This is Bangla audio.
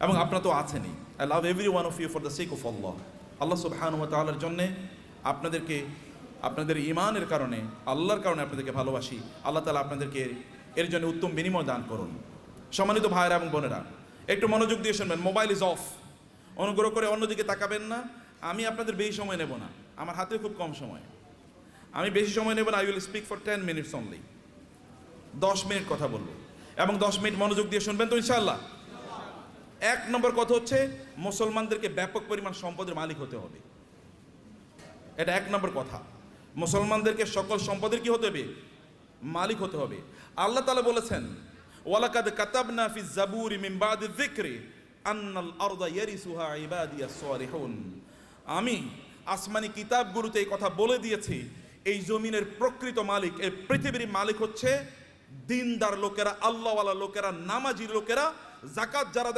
এবং আপনারা তো আছেনই। I love every one of you for the sake of Allah Allah সুবহান ওয়া তাআলার জন্যে আপনাদেরকে, আপনাদের ইমানের কারণে, আল্লাহর কারণে আপনাদেরকে ভালোবাসি। আল্লাহ তালা আপনাদেরকে এর জন্য উত্তম বিনিময় দান করুন। সম্মানিত ভাইয়েরা এবং বোনেরা, একটু মনোযোগ দিয়ে শুনবেন। মোবাইল ইজ অফ অনুগ্রহ করে অন্যদিকে তাকাবেন না। আমি আপনাদের বেশি সময় নেব না। আমার হাতে খুব কম সময়। আমি বেশি সময় নেব না। I will speak for ten minutes only দশ মিনিট কথা বলব। এবং দশ মিনিট মনোযোগ দিয়ে শুনবেন তো ইনশাল্লাহ এক নম্বর কথা হচ্ছে, মুসলমানদেরকে ব্যাপক পরিমাণ সম্পদের মালিক হতে হবে। এটা এক নম্বর কথা। মুসলমানদেরকে সকল সম্পদের কি হতে হবে? মালিক হতে হবে। আল্লাহ তালা বলেছেন, ওয়ালাকাদ কাতাবনা ফি জাবুরি মিন বাদি যিকরি, আন্নাল আরদা ইয়ারিসুহা ইবাদিয়াস সালিহুন। আমি আসমানি কিতাবগুলোতে এই কথা বলে দিয়েছি, এই জমিনের প্রকৃত মালিক এই পৃথিবীর মালিক হচ্ছে দিনদার লোকেরা, আল্লাহওয়ালা লোকেরা নামাজি লোকেরা জাকাত যারা